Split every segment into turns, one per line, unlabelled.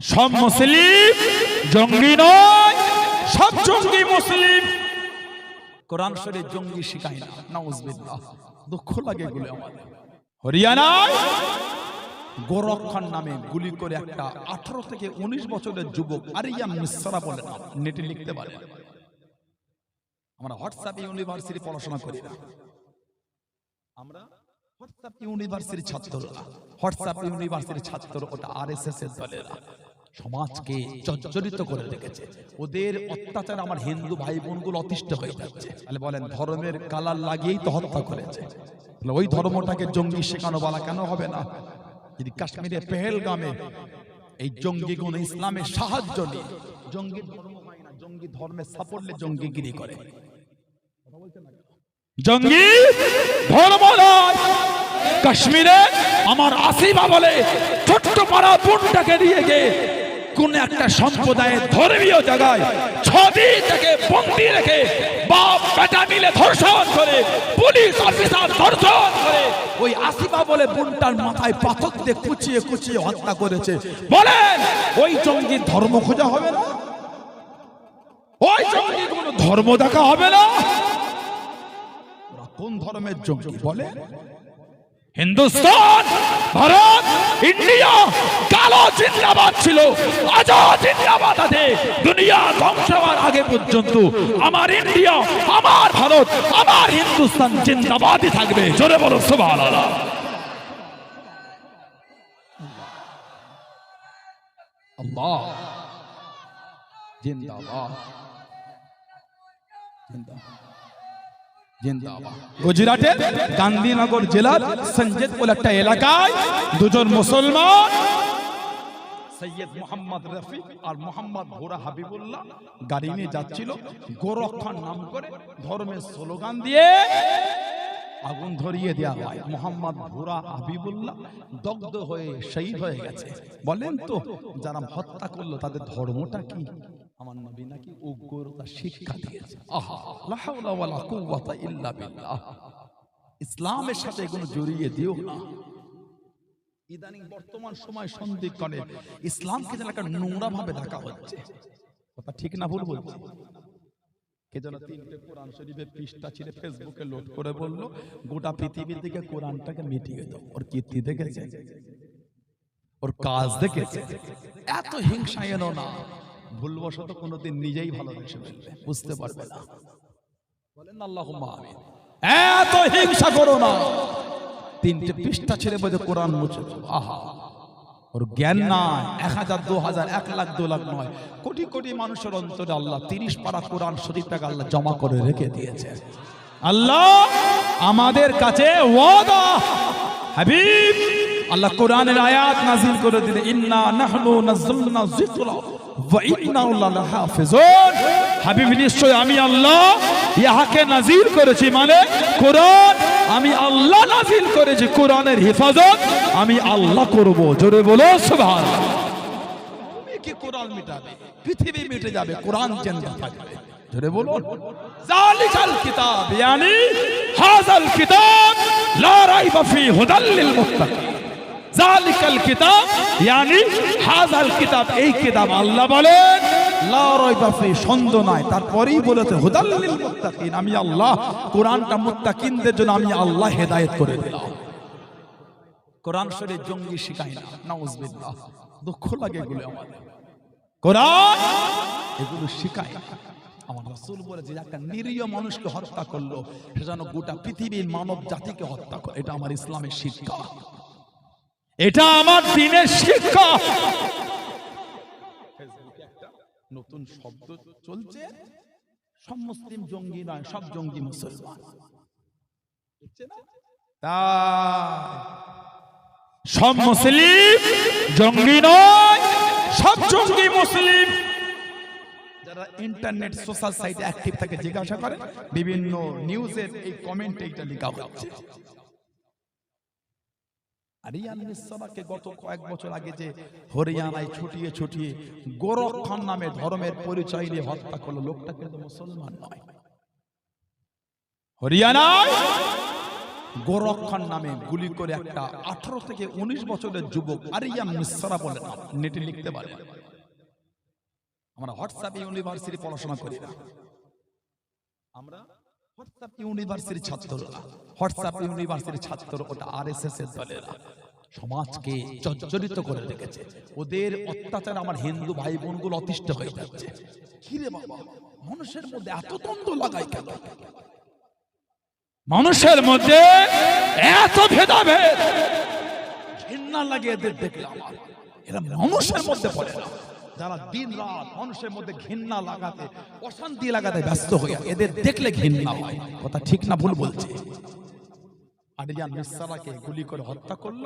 সব মুসলিম জঙ্গি নয়, সব জঙ্গি মুসলিম। কোরআন শরীফ জঙ্গি শিখায় না, নাউজবিল্লাহ। দুঃখ লাগে এগুলো আমাদের হরিয়ানায় গোরক্ষণ নামে গুলি করে একটা আঠারো থেকে উনিশ বছরের যুবক আরিয়াম মিশ্রা বলে না নেটে লিখতে পারে। আমরা হোয়াটসঅ্যাপ ইউনিভার্সিটি পড়াশোনা করি না। আমরা হোয়াটসঅ্যাপ ইউনিভার্সিটির ছাত্ররা, হোয়াটসঅ্যাপ ইউনিভার্সিটির ছাত্র ওটা আরএসএস এর দলেরা। সমাজকে জর্জরিত করে রেখেছে। ওদের অত্যাচার আমার হিন্দু ভাই বোনগুলো অতিষ্ঠ হয়ে যাচ্ছে। তাহলে বলেন ধর্মের কালার লাগিয়েই তো হত্যা করেছে। তাহলে ওই ধর্মটাকে জঙ্গি শেখানো বলা কেন হবে না? যদি কাশ্মীরের পেহেলগামে এই জঙ্গি গুণ ইসলামের সাহায্য নিয়ে জঙ্গি ধর্ম হয় না জঙ্গি ধর্মের সাফল্যে জঙ্গিগিরি করে। জঙ্গি ধর্ম নয় কাশ্মীরে আমার আসিমা বলে ছোট্ট পাড়া বোনটাকে দিয়ে গিয়ে কোন একটা সম্প্রদায়ের ধর্মীয় জায়গায় ছবি থেকে বন্দি রেখে বাপ, বেটা মিলে ধর্ষণ করে, পুলিশ অফিসার ধর্ষণ করে, ওই আসিমা বলে বোনটার মাথায় পাথর দিয়ে কুচিয়ে কুচিয়ে হত্যা করেছে। বলেন, ওই জঙ্গি ধর্ম খোঁজা হবে না? ওই জঙ্গি কোনো ধর্ম দেখা হবে না? কোন ধর্মের জঙ্গি? বলে হিন্দুস্তান, ভারত, ইন্ডিয়া, কালো জিন্দাবাদ ছিল আজও জিন্দাবাদ আছে। দুনিয়া ধ্বংস হওয়ার আগে পর্যন্ত আমার ইন্ডিয়া, আমার ভারত, আমার হিন্দুস্তান জিন্দাবাদই থাকবে। জোরে বলো, সুবহানাল্লাহ। আল্লাহ। জিন্দাবাদ। জিন্দাবাদ। গুজরাটের গান্ধীনগর জেলার সঞ্জেদ বলে একটা এলাকায় দুজন মুসলমান ধর্মের আগুন ধরিয়ে দেওয়া হয়। মোহাম্মদ ভোরা হাবিবুল্লাহ দগ্ধ হয়ে হয়ে গেছে। বলেন তো, যারা হত্যা করল তাদের ধর্মটা কি? আমার নবী নাকি উগ্রতা শিক্ষা দিয়েছে। ইসলামের সাথে এগুলো জড়িয়ে দিও না। ইদানিং বর্তমান সময় সন্ধিক্ষণে ইসলামকে যেন একটা নোংরা ভাবে দেখা হচ্ছে। কথা ঠিক না ভুল বলছি? কে যেন তিনটে কোরআন শরীফের পৃষ্ঠা ছিঁড়ে ফেসবুকে লোড করে বলল, গোটা পৃথিবীর দিকে কোরআনটাকে মিটিয়ে দাও। ওর কীর্তি দেখেছে? ওর কাজ দেখেছে? এত হিংসা এলো না। ভুলবশত কোনোদিন নিজেই ভালোবেসে ফেলবে। বুঝতে পারবে না। বলেন আল্লাহ এত হিংসা করো না। তিনটে পৃষ্ঠা ছেড়ে বোঝে কোরআন মুছে আহা। ওর জ্ঞান নাই। এক হাজার, দু হাজার, এক লাখ, দু লাখ নয়। কোটি কোটি মানুষের অন্তরে আল্লাহ তিরিশ পারা কোরআন শরীফটাকে আল্লাহ জমা করে রেখে দিয়েছে। আল্লাহ আমাদের কাছে ওয়াদা। হাবিব! আল্লাহ কোরআনের আয়াত নাজিল করে দিলে ইন্না নাহনু নাযালনা যিকরা ওয়া ইন্না লাহাফিজুন। হাবিব, নিশ্চয় আমি আল্লাহ ইহাকে নাজিল করেছি মানে কোরআন। আমি আল্লাহ নাজিল করেছি কোরআনের হেফাজত। আমি আল্লাহ করব, জোরে বলো, সুবহানাল্লাহ। তুমি কি কোরআন মিটাবে? পৃথিবী মিটে যাবে, কোরআন জিন্দা থাকবে। জোরে বলুন জালিকাল কিতাব, ইয়ানি হাযাল কিতাব, লা রাইবা ফি হুদাল লিল মুত্তাকিন। জালিকাল কিতাব, ইয়ানি হাযাল কিতাব, এই কিতাব আল্লাহ বলেন নাই। তারপরেই বলেছে মুত্তাকিন, আমি আল্লাহ মুত্তাকিনদের জন্য আমি আল্লাহ হেদায়েত করে দিলাম। শরীফ জঙ্গি শিখায় না দুঃখ লাগে এগুলো আমার। বলে, যে একটা নিরীহ মানুষকে হত্যা করল, সে যেন গোটা পৃথিবীর মানব জাতিকে হত্যা করে, এটা আমার ইসলামের শিক্ষা। এটা আমার দিনের শিক্ষা নতুন শব্দ চলছে? সব মুসলিম জঙ্গি নয় সব জঙ্গি মুসলমান? তাই সব মুসলিম জঙ্গি নয় সব জঙ্গি মুসলিম। যারা ইন্টারনেট সোশ্যাল সাইটে অ্যাক্টিভ থাকে জিজ্ঞাসা করে বিভিন্ন নিউজের এই কমেন্টে এটা লেখা হচ্ছে। আরিয়ান গত কয়েক বছর আগে যে হরিয়ানায় ছুটিয়ে ছুটিয়ে গোরক্ষণ নামে ধর্মের পরিচয় হত্যা করল লোকটা কিন্তু মুসলমান নয়। হরিয়ানায় গোরক্ষণ নামে গুলি করে একটা আঠারো থেকে উনিশ বছরের যুবক আরিয়া মিশ্রা বলে নেটে লিখতে পারে। আমরা হোয়াটসঅ্যাপ ইউনিভার্সিটি পড়াশোনা করি না। আমরা হোয়াটসঅ্যাপ ইউনিভার্সিটির ছাত্ররা হোয়াটসঅ্যাপ ইউনিভার্সিটির ছাত্র ওটা এর দলেরা। সমাজকে জর্জরিত করে রেখেছে। ওদের অত্যাচার আমার হিন্দু ভাই বোনগুলো অতিষ্ঠ হয়ে যাচ্ছে। কিরে বাবা, মানুষের মধ্যে এত দ্বন্দ্ব লাগাই কেন? মানুষের মধ্যে এত ভেদাভেদ। ঘৃণা লাগে এদের দেখলে আমার। এরা মানুষের মধ্যে পড়ে না। যারা দিন রাত মানুষের মধ্যে ঘৃণা লাগাতে অশান্তি লাগাতে ব্যস্ত হয়ে এদের দেখলে ঘৃণা হয়। কথা ঠিক না ভুল বলছে। আরিয়ান মিসারাকে গুলি করে হত্যা করল।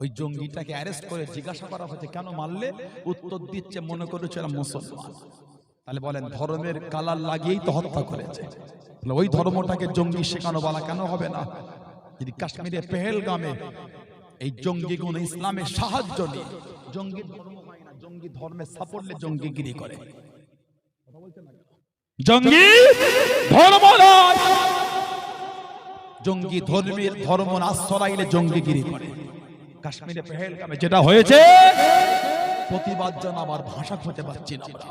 ওই জঙ্গিটাকে অ্যারেস্ট করে জিজ্ঞাসা করা হয়েছে কেন মারলে? উত্তর দিচ্ছে মনে করেছে এরা মুসলমান? তাহলে বলেন ধর্মের কালার লাগিয়েই তো হত্যা করেছে। ওই ধর্মটাকে জঙ্গি শেখানো বলা কেন হবে না? যদি কাশ্মীরে পেহেলগামে এই জঙ্গি গুণ ইসলামের সাহায্য নিয়ে জঙ্গি ধর্ম জঙ্গি ধর্মের সাপোর্টে জঙ্গিগিরি করে। জঙ্গি ধর্ম জঙ্গি ধর্মের ধর্ম আশ্রয়াইলে জঙ্গিগিরি করে। কাশ্মীরে পেহেলগামে যেটা হয়েছে প্রতিবাদ জানাবার ভাষা খুঁজে পাচ্ছি না আমরা।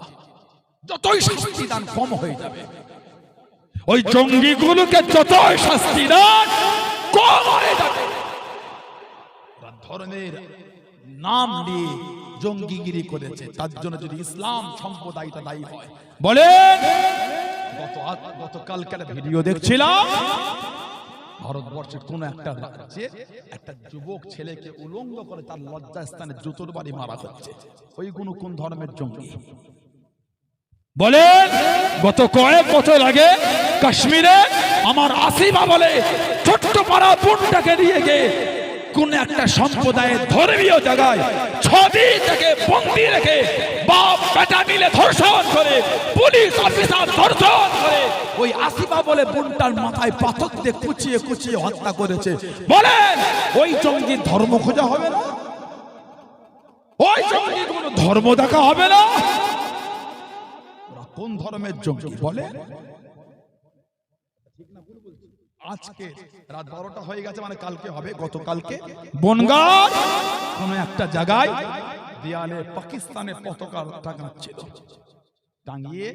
যতই শাস্তি দান কম হয়ে যাবে। ওই জঙ্গিগুলোকে যতই শাস্তি দান কম হয়ে যাবে। ধর্মের নাম নিয়ে জঙ্গিগিরি করেছে। তার জন্য যদি ইসলাম সম্প্রদায়টা দায়ী হয়। বলেন গত গতকালকার ভিডিও দেখছিলাম। ভারতবর্ষের কোন একটা রাজ্যে একটা যুবক ছেলেকে উলঙ্গ করে তার লজ্জা স্থানে জুতোর বাড়ি মারা হচ্ছে। ওই কোন কোন ধর্মের জঙ্গি? বলেন গত কয়েক বছর আগে কাশ্মীরে আমার আসিমা বলে ছোট্ট পাড়া বোনটাকে নিয়ে গিয়ে কোন একটা সম্প্রদায়ের ধর্মীয় জায়গায় ছবি থেকে বন্দি রেখে বাপ, বেটা মিলে ধর্ষণ করে, পুলিশ অফিসার ধর্ষণ করে, ওই আসিমা বলে বোনটার মাথায় পাথর দিয়ে কুচিয়ে কুচিয়ে হত্যা করেছে। বলেন, ওই জঙ্গির ধর্ম খোঁজা হবে না? ওই জঙ্গি কোনো ধর্ম দেখা হবে না? কোন ধর্মের জঙ্গি? বলে আজকে রাত বারোটা হয়ে গেছে মানে কালকে হবে গতকালকে। বনগাঁ কোন একটা জায়গায় দেয়ালে পাকিস্তানের পতাকা টাঙাচ্ছিল। টাঙিয়ে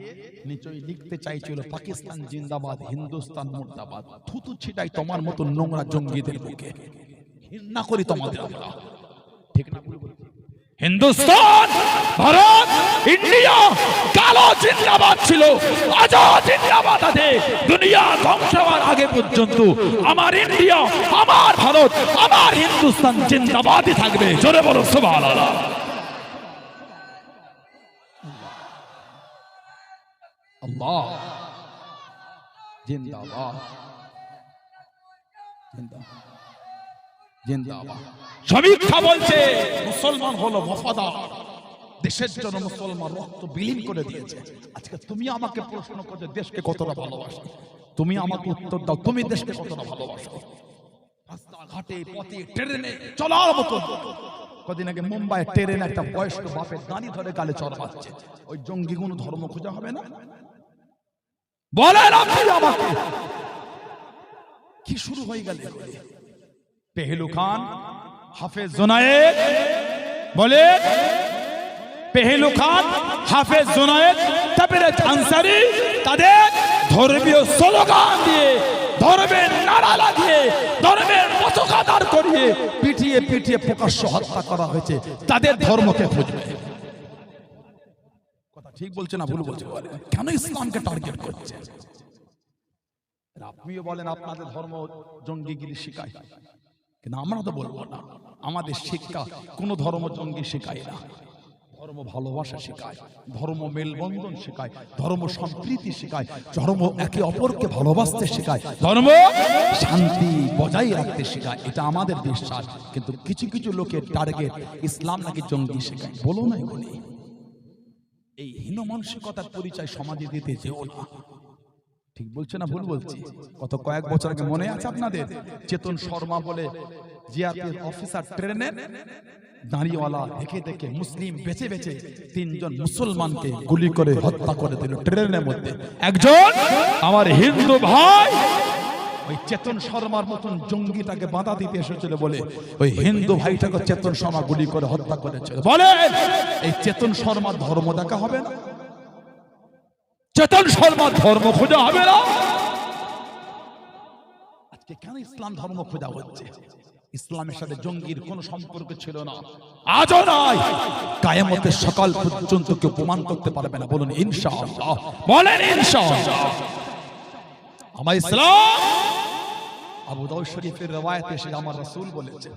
নিচই লিখতে চাইছিল পাকিস্তান জিন্দাবাদ হিন্দুস্তান মুর্দাবাদ। থুতু ছিটাই তোমার মতো নোংরা জঙ্গিদের বুকে। ঘৃণা করি তোমাদের আমরা। ঠিক না? হিন্দুস্তান, ভারত, ইন্ডিয়া, কালো জিন্দাবাদ ছিল, আজাদ জিন্দাবাদ আছে। দুনিয়া ধ্বংস হওয়ার আগে পর্যন্ত আমার ইন্ডিয়া, আমার ভারত, আমার হিন্দুস্তান জিন্দাবাদই থাকবে। জোরে বলো, সুবহানাল্লাহ। আল্লাহ। জিন্দাবাদ। জিন্দাবাদ। সমীক্ষা বলছে। মুসলমান হলো ওয়াফাদার দেশের জন্য মুসলমান রক্ত বিলীন করে দিয়েছে। আজকে তুমি আমাকে প্রশ্ন করছ দেশকে কতটা ভালোবাসো? তুমি আমাকে উত্তর দাও তুমি দেশকে কতটা ভালোবাসো? রাস্তাঘাটে পথে ট্রেনে চলার মতো কদিন আগে মুম্বাই ট্রেনে একটা বয়স্ক বাপের দাঁড়ি ধরে গালে চড়াচ্ছে ওই জঙ্গি কোনো ধর্ম খোঁজা হবে না? বলেন আপনি আমাকে। কি শুরু হয়ে গেল? পেহেলু খান হাফেজ জোনায়েদ বলে পেহেলু খান হাফেজ জোনায়েদ তারপরে আনসারি তাদের ধর্মীয় স্লোগান দিয়ে ধর্মের নারা লাগিয়ে ধর্মের পতাকা দাঁড় করিয়ে পিটিয়ে পিটিয়ে প্রকাশ্য হত্যা করা হয়েছে। তাদের ধর্মকে খুঁজবে। কথা ঠিক বলছে না ভুল বলছে? কেন ইসলামকে টার্গেট করছে? আপনিও বলেন আপনাদের ধর্ম জঙ্গিগিরি শিখায় কিন্তু আমরা তো বলব না। আমাদের শিক্ষা কোন ধর্ম জঙ্গি শেখায় না। ধর্ম ভালোবাসা শেখায়, ধর্ম মেলবন্ধন শেখায়, ধর্ম সম্প্রীতি শেখায়, ধর্ম একে অপরকে ভালোবাসতে শেখায়, ধর্ম শান্তি বজায় রাখতে শেখায়। এটা আমাদের বিশ্বাস। কিন্তু কিছু কিছু লোকের টার্গেট ইসলাম নাকি জঙ্গি শেখায়। বলো না এগুলি। এই হীন মানসিকতার পরিচয় সমাজে দিতে যেও না। ঠিক বলছে না ভুল বলছি কত কয়েক বছর আগে মনে আছে আপনাদের? চেতন শর্মা বলে জিআরপিএফ অফিসার ট্রেনে দাঁড়িওয়ালা দেখে দেখে মুসলিম বেছে বেছে তিনজন মুসলমানকে গুলি করে হত্যা করে দিল ট্রেনের মধ্যে। একজন আমার হিন্দু ভাই ওই চেতন শর্মার মতন জঙ্গিটাকে বাধা দিতে এসেছিল বলে ওই হিন্দু ভাইটাকে চেতন শর্মা গুলি করে হত্যা করেছিল। বলে এই চেতন শর্মার ধর্ম দেখা হবে না? চেতন শর্মার ধর্ম খোঁজা হবে না। আজকে কেন ইসলাম ধর্ম খোঁজা হচ্ছে? ইসলামের সাথে জঙ্গির কোন সম্পর্ক ছিল না। আজও নাই। কায়ামতের সকাল পর্যন্ত কেউ প্রমাণ করতে পারবে না। বলুন ইনশাআল্লাহ। বলেন ইনশাআল্লাহ। আমার ইসলাম আবু দাউদ শরীফের রওয়ায়াতে এসে আমার রাসূল বলেছে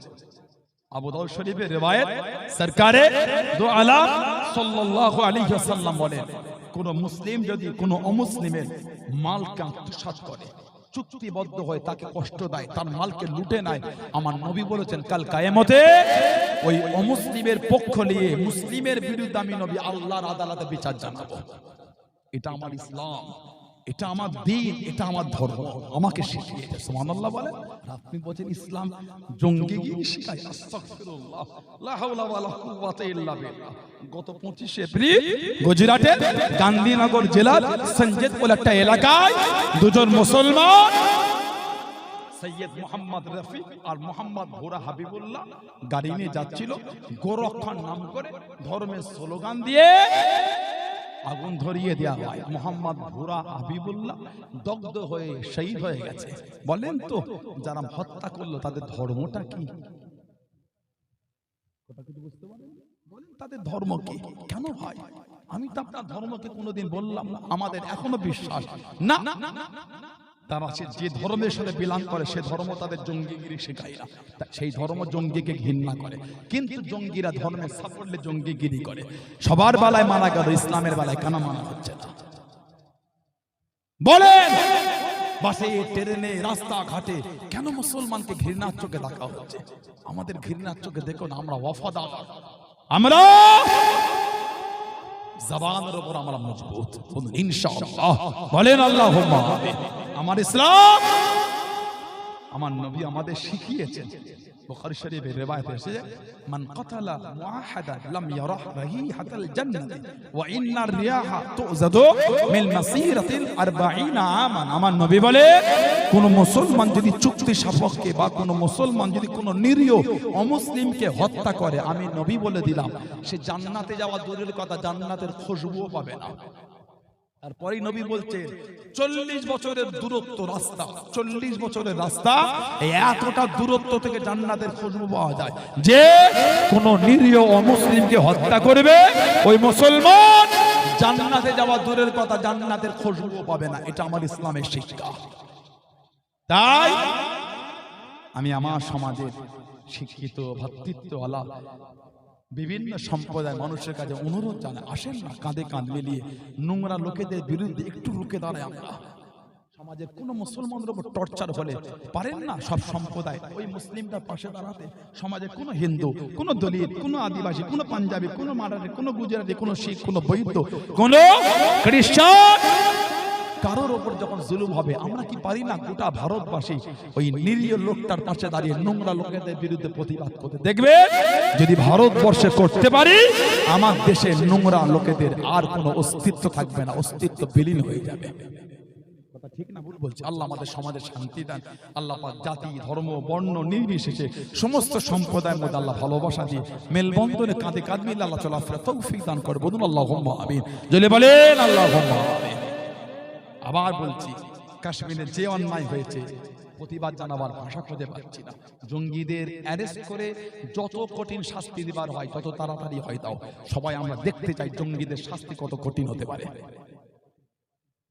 আবু শরীফের রিওয়ায়াত, সরকারে দো সাল্লাল্লাহু আলাইহি ওয়াসাল্লাম বলেন, কোন মুসলিম যদি কোন অমুসলিমের মালকে আত্মসাৎ করে, চুক্তিবদ্ধ হয়ে তাকে কষ্ট দেয়, তার মালকে লুটে নেয়, আমার নবী বলেছেন, কাল কায়ামতে ওই অমুসলিমের পক্ষ নিয়ে মুসলিমের বিরুদ্ধে আমি নবী আল্লাহর আদালতে বিচার জানাব। এটা আমার ইসলাম। এটা আমার দিন, এটা আমার ধর্ম। আমাকে শিখিয়েছে আর আপনি বলছেন ইসলাম জঙ্গি গিয়ে গত 25 এপ্রিল গুজরাটে গান্ধীনগর জেলার সঞ্জেত বলে একটা এলাকায় দুজন মুসলমান, সৈয়দ মোহাম্মদ রফি আর মোহাম্মদ ভোরা হাবিবুল্লাহ গাড়ি নিয়ে যাচ্ছিল গোরক্ষণ নাম করে ধর্মের স্লোগান দিয়ে। আগুন ধরিয়ে দেওয়া হয়। মোহাম্মদ ভুরা হাবিবুল্লাহ দগ্ধ হয়ে শহীদ হয়ে গেছে। বলেন তো, যারা হত্যা করল, তাদের ধর্মটা কি? বুঝতে? বলেন, তাদের ধর্ম কি? কেন হয়? আমি তো আপনার ধর্মকে কোনোদিন বললাম না। আমাদের এখনও বিশ্বাস। না। তারা যে ধর্মের সাথে বিলান করে, সে ধর্ম তাদের জঙ্গিগিরি শেখায় না। সেই ধর্ম জঙ্গিকে ঘৃণা করে। কিন্তু জঙ্গিরা ধর্মের সাফল্যে জঙ্গিগিরি করে। সবার বেলায় মানা গেল, ইসলামের বেলায় কেন মানা হচ্ছে না? বলেন, বাসে, ট্রেনে, রাস্তাঘাটে কেন মুসলমানকে ঘৃণার চোখে দেখা হচ্ছে? আমাদের ঘৃণার চোখে দেখুন, আমরা ওয়াফাদার। আমরা জবানের উপর আমরা মজবুত। ইনশাআল্লাহ। বলেন আল্লাহ আমার ইসলাম আমার নবী আমাদের শিখিয়েছেন। শরীফের মান কাতালা মুআহাদান লাম ইয়ারাহ জান্নাতি ওয়া ইন্নার রিয়াহা তুজাদু মিন মাসিরাতিল 40 আমান। আমার নবী বলে, কোন মুসলমান যদি চুক্তি সাপেক্ষে বা কোন মুসলমান যদি কোন নিরীহ অমুসলিমকে হত্যা করে, আমি নবী বলে দিলাম, সে জান্নাতে যাওয়া দূরের কথা জান্নাতের খুশবুও পাবে না। তারপরেই নবী বলছে চল্লিশ বছরের দূরত্ব রাস্তা চল্লিশ বছরের রাস্তা এতটা দূরত্ব থেকে জান্নাতের খুশবু পাওয়া যায়। যে কোন নিরীহ অমুসলিমকে হত্যা করবে ওই মুসলমান জান্নাতে যাওয়া দূরের কথা জান্নাতের খুশবু পাবে না। এটা আমার ইসলামের শিক্ষা। তাই আমি আমার সমাজের শিক্ষিত ভাতৃত্ব আলা বিভিন্ন সম্প্রদায় মানুষের কাছে অনুরোধ জানায় আসেন না কাঁধে কাঁধ মিলিয়ে নোংরা লোকেদের বিরুদ্ধে একটু রুখে দাঁড়ায় আমরা। সমাজের কোন মুসলমানদের উপর টর্চার হলে পারেন না সব সম্প্রদায়। ওই মুসলিমটার পাশে দাঁড়াতে সমাজে কোনো হিন্দু কোনো দলিত কোনো আদিবাসী কোনো পাঞ্জাবি কোনো মারাঠি কোনো গুজরাটি কোনো শিখ কোনো বৈদ্য কোনো খ্রিস্টান কারোর ওপর যখন জুলুম হবে, আমরা কি পারি না গোটা ভারতবাসী ওই নিরীহ লোকটার পাশে দাঁড়িয়ে নোংরা লোকেদের বিরুদ্ধে প্রতিবাদ করতে? দেখবে? যদি ভারতবর্ষে করতে পারি, আমার দেশে নোংরা লোকেদের আর কোনো অস্তিত্ব থাকবে না, অস্তিত্ব বিলীন হয়ে যাবে। কথা ঠিক না, ভুল বলছি। আল্লাহ আমাদের সমাজে শান্তি দেন। আল্লাহ জাতি, ধর্ম, বর্ণ, নির্বিশেষে সমস্ত সম্প্রদায়ের মধ্যে আল্লাহ ভালোবাসা দিয়ে মেলবন্ধনে কাঁধে কাঁধ মিলে আল্লাহ চলাফেরা তৌফিক দান করে বলুন আল্লাহ আমিন। জলে বলেন আল্লাহ আমিন। আবার বলছি, কাশ্মীরে যে অন্যায় হয়েছে, প্রতিবাদ জানাবার ভাষা খুঁজে পাচ্ছি না। জঙ্গিদের অ্যারেস্ট করে যত কঠিন শাস্তি দেবার হয়, তত তাড়াতাড়ি হয় তাও। সবাই আমরা দেখতে চাই জঙ্গিদের শাস্তি কত কঠিন হতে পারে।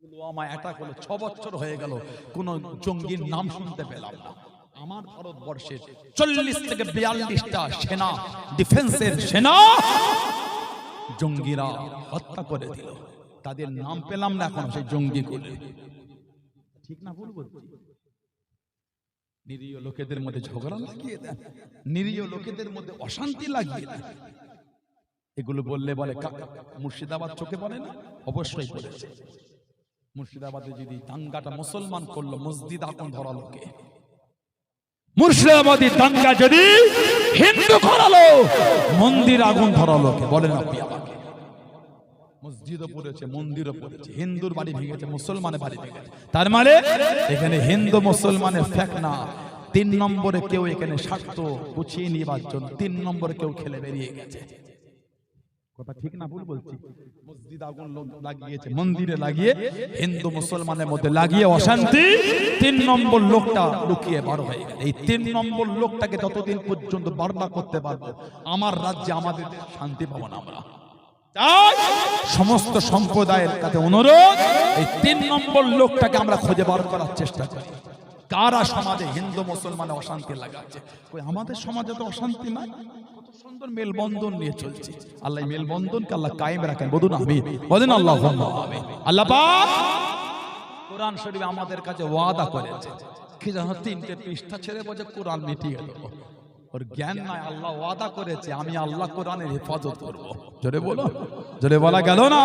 পুলওয়ামা অ্যাটাক হলো, ছ বছর হয়ে গেল, কোন জঙ্গির নাম শুনতে পেলাম না। আমার ভারতবর্ষের চল্লিশ থেকে বিয়াল্লিশটা সেনা ডিফেন্সের সেনা, জঙ্গিরা হত্যা করে দিল। তাদের নাম পেলাম না এখন সেই জঙ্গি করে। ঠিক না ভুল বলছি? নিরীহ লোকেদের মধ্যে ঝগড়া লাগিয়ে দেন নিরীহ লোকেদের মধ্যে অশান্তি লাগিয়ে দেন এগুলো বললে বলে মুর্শিদাবাদ চোখে পড়ে না? অবশ্যই পড়েছে মুর্শিদাবাদে যদি দাঙ্গাটা মুসলমান করল মসজিদ আগুন ধরালো কে মুর্শিদাবাদী দাঙ্গা যদি হিন্দু করালো মন্দির আগুন ধরালো বলেন আপনি আমাকে। মসজিদও পড়েছে মন্দিরও পড়েছে হিন্দুর বাড়ি ভেঙেছে মুসলমানের বাড়ি ভেঙেছে। তার মানে এখানে হিন্দু মুসলমানের ফ্যাক না। তিন নম্বরে কেউ এখানে স্বার্থ গুছিয়ে নিবার জন্য তিন নম্বরে কেউ খেলে বেরিয়ে গেছে। কথা ঠিক না ভুল বলছি? মসজিদ আগুন লাগিয়েছে মন্দিরে লাগিয়ে হিন্দু মুসলমানের মধ্যে লাগিয়ে অশান্তি। তিন নম্বর লোকটা লুকিয়ে বার হয়ে গেল এই তিন নম্বর লোকটাকে যতদিন পর্যন্ত বারবার করতে পারব আমার রাজ্যে আমাদের শান্তি পাবো না আমরা। সমস্ত সম্প্রদায়ের কাছে অনুরোধ, এই তিন নম্বর লোকটাকে আমরা খুঁজে বার করার চেষ্টা করি। কারা সমাজে হিন্দু, মুসলমানে অশান্তি লাগাচ্ছে? আমাদের সমাজে তো অশান্তি নাই। মেলবন্ধন নিয়ে চলছে। আল্লাহ আল্লাহ কায়েম রাখেন। আল্লাহ আল্লাহ কোরআন শরীফ আমাদের কাছে ওয়াদা করেছে। কি জানো তিনটে পৃষ্ঠা ছেড়ে বলছে, কোরআন মিটিয়ে ওর জ্ঞান নাই, আল্লাহ ওয়াদা করেছে, আমি আল্লাহ কোরআনের হেফাজত করব। জোরে বলো, জোরে বলা গেল না?